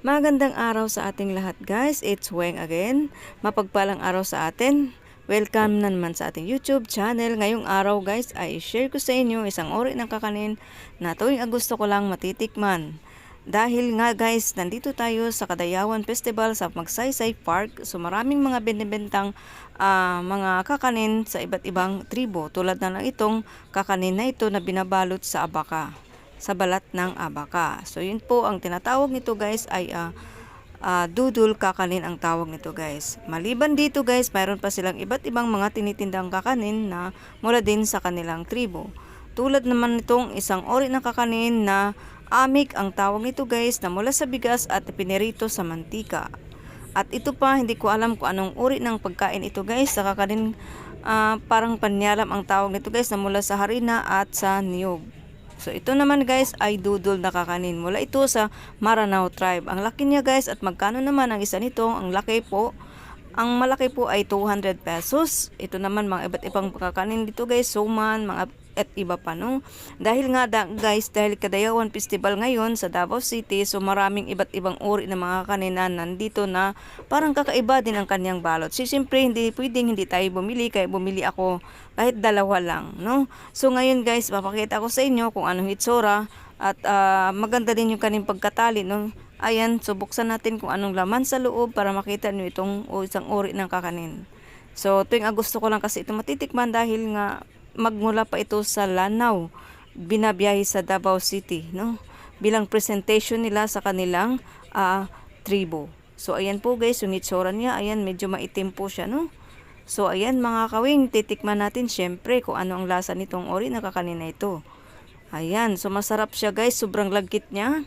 Magandang araw sa ating lahat guys. It's Weng again. Mapagpalang araw sa atin. Welcome na naman sa ating YouTube channel. Ngayong araw guys ay share ko sa inyo isang ori ng kakanin na tuwing Agosto ko lang matitikman. Dahil nga guys, nandito tayo sa Kadayawan Festival sa Magsaysay Park. So maraming mga binibentang ah, mga kakanin sa iba't ibang tribo. Tulad na lang itong kakanin na ito na binabalot sa abaka sa balat ng abaka. So yun po ang tinatawag nito guys ay ah, ah, dudul kakanin ang tawag nito guys. Maliban dito guys, mayroon pa silang iba't ibang mga tinitindang kakanin na mula din sa kanilang tribo. Tulad naman nitong isang ori ng kakanin na amik ang tawag nito guys na mula sa bigas at pinirito sa mantika. At ito pa, hindi ko alam kung anong uri ng pagkain ito guys. Sa kakanin, ah, parang panyalam ang tawag nito guys na mula sa harina at sa niyog. So ito naman guys ay dudol na kakanin. Mula ito sa Maranao tribe. Ang laki niya guys at magkano naman ang isa nito? Ang laki po. Ang malaki po ay 200 pesos. Ito naman mga iba't ibang kakanin dito guys. Suman, mga at iba pa no. Dahil nga da, guys, dahil Kadayawan Festival ngayon sa Davao City, so maraming iba't ibang uri ng mga kanina nandito na parang kakaiba din ang kanyang balot. So siyempre hindi pwedeng hindi tayo bumili kaya bumili ako kahit dalawa lang, no? So ngayon guys, papakita ko sa inyo kung anong itsura at ah, maganda din yung kanyang pagkatali, no? Ayan, so buksan natin kung anong laman sa loob para makita niyo itong isang uri ng kakanin. So tuwing Agosto ko lang kasi ito matitikman dahil nga magmula pa ito sa Lanao, binabiyahe sa Davao City, no? Bilang presentation nila sa kanilang ah, tribo. So ayan po guys, yung itsura niya, ayan medyo maitim po siya, no? So ayan mga kawing, titikman natin syempre kung ano ang lasa nitong ori na kakanin na ito. Ayan, so masarap siya guys, sobrang lagkit niya.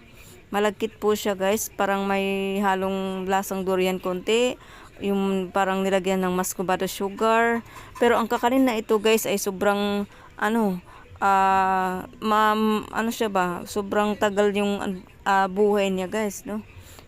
Malagkit po siya guys, parang may halong lasang durian konti, yung parang nilagyan ng muscovado sugar. Pero ang kakanin na ito guys ay sobrang ano, ah ma'am, ano siya ba, sobrang tagal yung ah, buhay niya guys, no?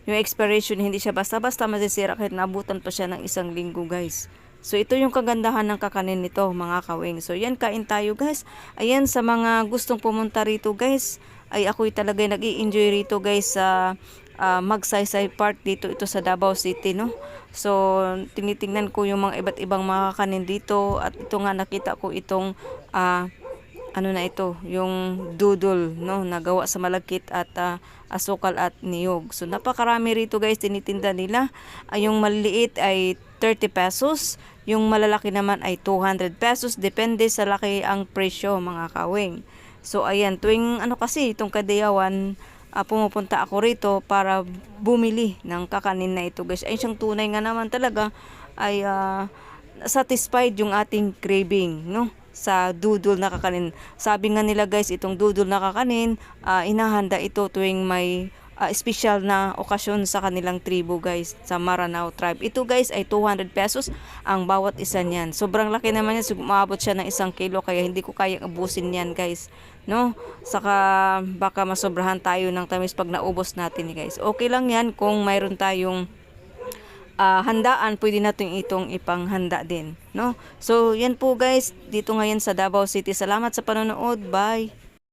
Yung expiration hindi siya basta-basta masisira kahit nabutan pa siya ng isang linggo guys. So ito yung kagandahan ng kakanin nito mga kawing. So yan kain tayo guys. Ayan sa mga gustong pumunta rito guys. Ay ako'y talaga nag enjoy rito guys sa ah, Magsaysay Park dito ito sa Davao City no. So tinitingnan ko yung mga iba't ibang mga kakanin dito at ito nga nakita ko itong ah, ano na ito, yung doodle, no, nagawa sa malagkit at ah, asukal at niyog. So, napakarami rito guys, tinitinda nila. Ay, yung maliliit ay 30 pesos, yung malalaki naman ay 200 pesos, depende sa laki ang presyo mga kawing. So, ayan, tuwing ano kasi, itong kadayawan, ah, pumupunta ako rito para bumili ng kakanin na ito guys. Ay, siyang tunay nga naman talaga ay ah, satisfied yung ating craving, no? sa dudol na kakanin. Sabi nga nila guys, itong dudol na kakanin, ah, inahanda ito tuwing may ah, special na okasyon sa kanilang tribo guys, sa Maranao tribe. Ito guys ay 200 pesos ang bawat isa niyan. Sobrang laki naman yan, umabot siya ng isang kilo kaya hindi ko kayang abusin yan guys. No? Saka baka masobrahan tayo ng tamis pag naubos natin guys. Okay lang yan kung mayroon tayong ah, handaan, pwede natin itong ipanghanda din, no? So, yan po guys, dito ngayon sa Davao City. Salamat sa panonood. Bye!